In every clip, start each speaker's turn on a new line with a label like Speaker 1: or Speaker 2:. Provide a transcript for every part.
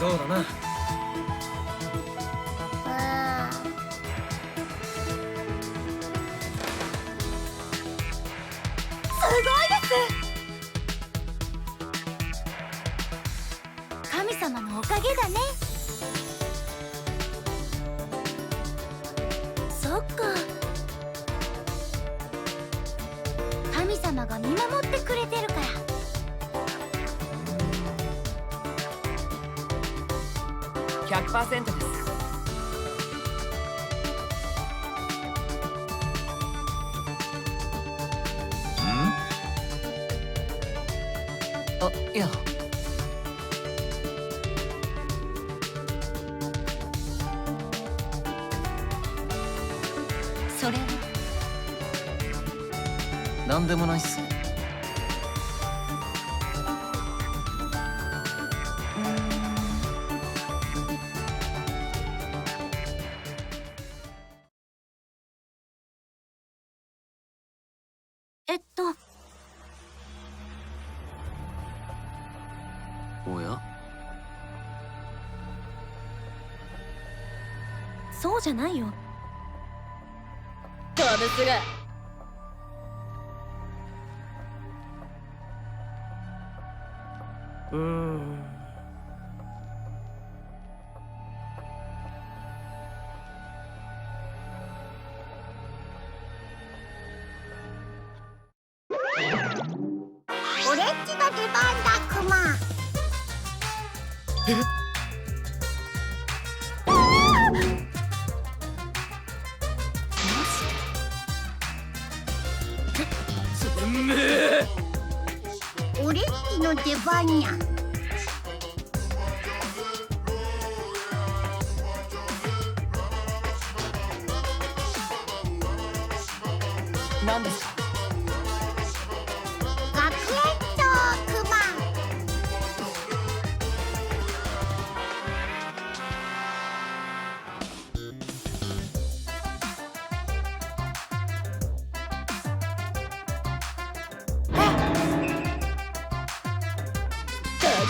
Speaker 1: そうだな。
Speaker 2: うん
Speaker 3: すごいです。神様のおかげだね。そっか。神様が見守ってくれてる
Speaker 4: 100%ですあいや
Speaker 3: それは
Speaker 4: なんでもないっすおや？
Speaker 3: そうじゃないよ。
Speaker 5: トムスが。
Speaker 1: うーん
Speaker 2: オレンジの出番や。
Speaker 4: 何ですか？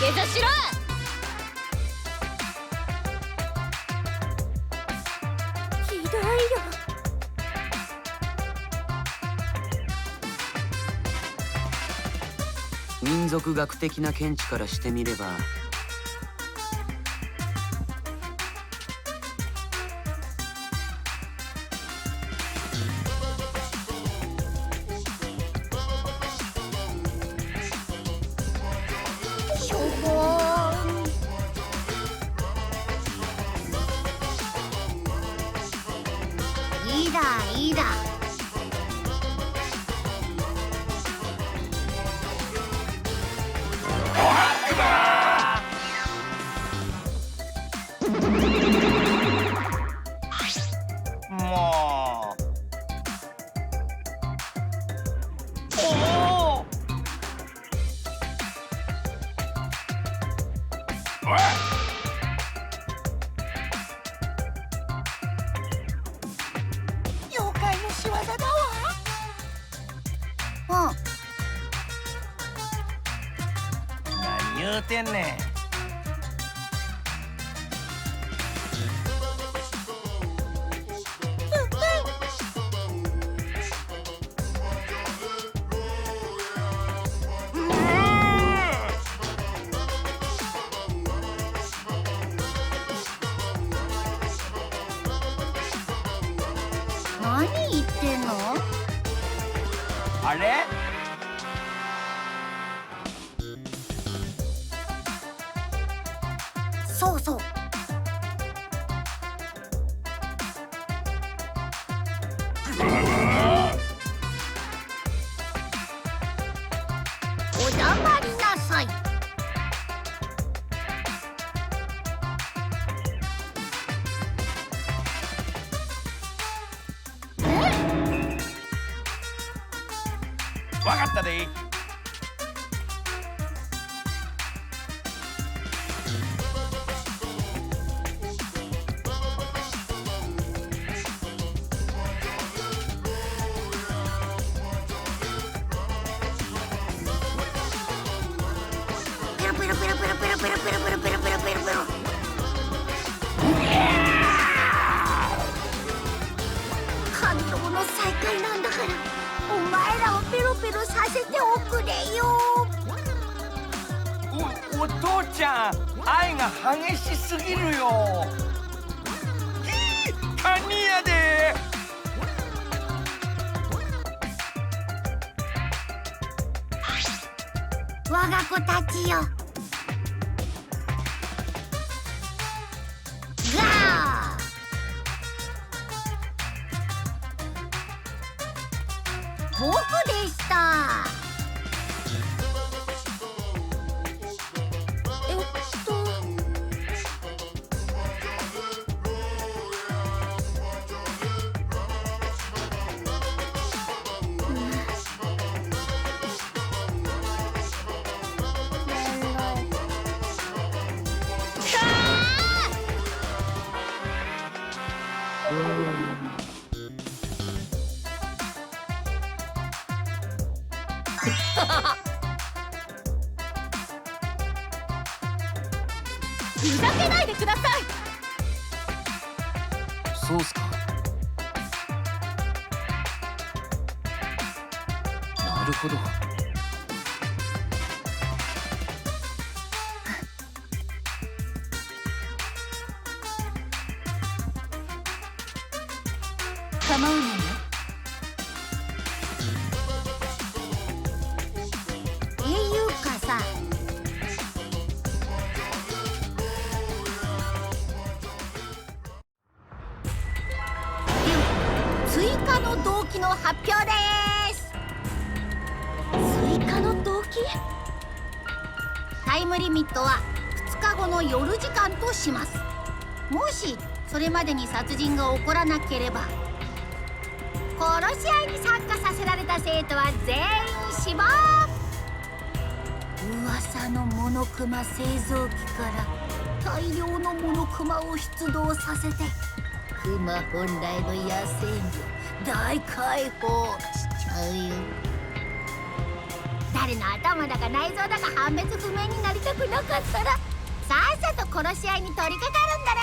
Speaker 5: 下座しろ。
Speaker 4: 民族学的な見地からしてみれば
Speaker 6: 言うてんねん。
Speaker 2: うん。何言ってんの？
Speaker 6: あれ？
Speaker 2: そうそう。
Speaker 6: わかったで。わが激しすぎるよカニやで
Speaker 2: が子たちよ
Speaker 3: ふざけないでください。
Speaker 4: そうっすか。なるほど。
Speaker 3: 構わないよ。
Speaker 2: っていうかさ動機の発表です。
Speaker 3: 追加の動機？
Speaker 2: タイムリミットは2日後の夜時間とします。もしそれまでに殺人が起こらなければ殺し合いに参加させられた生徒は全員死亡。噂のモノクマ製造機から大量のモノクマを出動させてクマ本来の野生魚大解放しちゃうよ。誰の頭だか内臓だか判別不明になりたくなかったらさっさと殺し合いに取り掛かるんだね。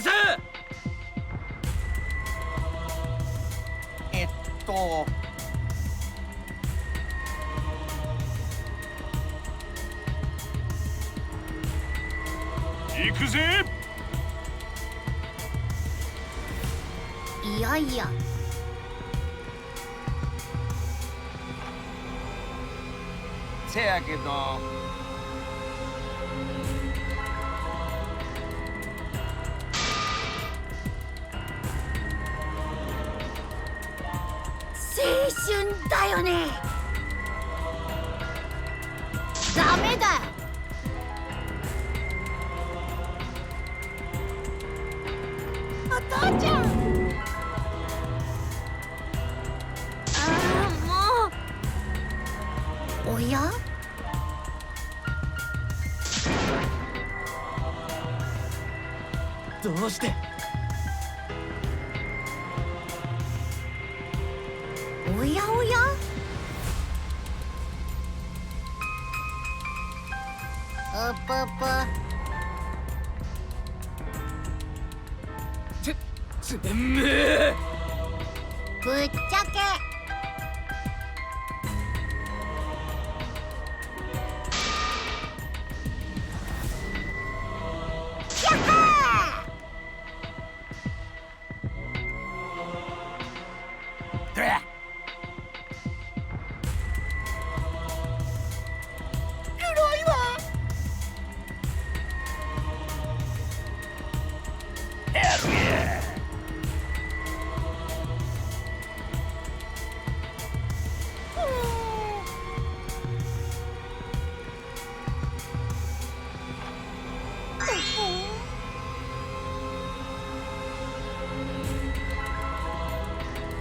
Speaker 1: るせえ
Speaker 6: えっと。
Speaker 1: 行くぜ。
Speaker 2: いやいや。
Speaker 6: せやけど
Speaker 2: 青春だよね。ダメだお父ちゃん。
Speaker 3: ああもう。
Speaker 2: おや？
Speaker 1: どうして？つ
Speaker 2: ぶっちゃけ。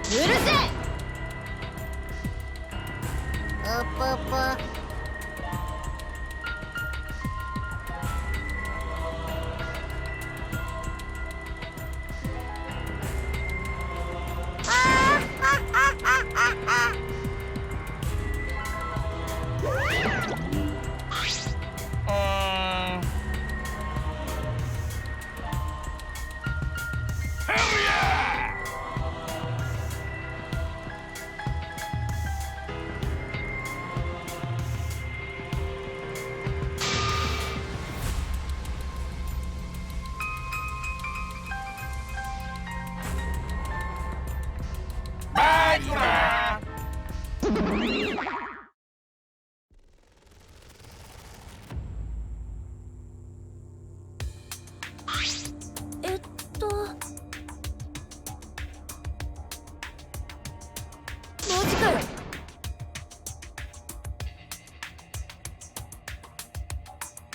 Speaker 3: うるせえ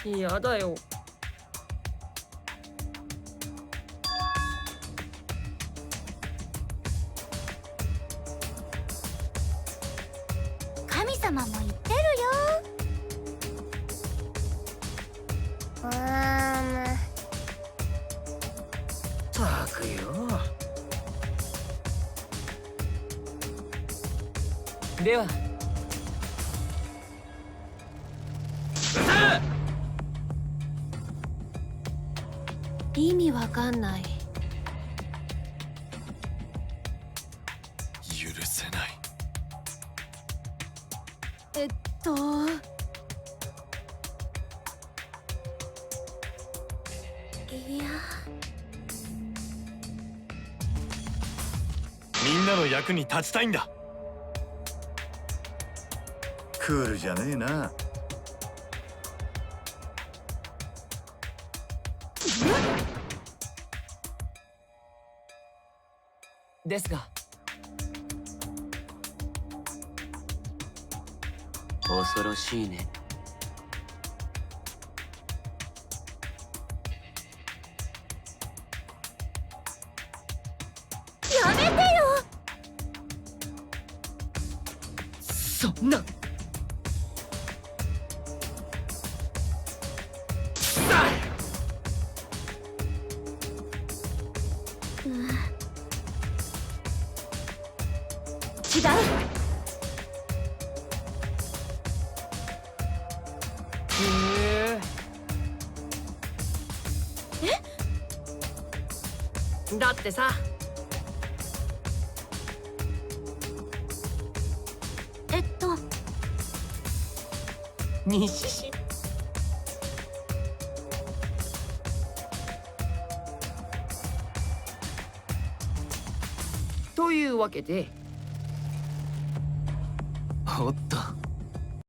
Speaker 5: 嫌だよ。
Speaker 3: 神様も言ってるよ。うーん。
Speaker 1: たくよ。
Speaker 5: では
Speaker 3: 意味わかんない。
Speaker 1: 許せない。
Speaker 3: えっと。いや。
Speaker 1: みんなの役に立ちたいんだ。クールじゃねえな
Speaker 5: ですが。
Speaker 4: 恐ろしいね。
Speaker 3: やめてよ。
Speaker 5: そんなえ？だってさ。
Speaker 3: えっと。
Speaker 5: 西市？というわけで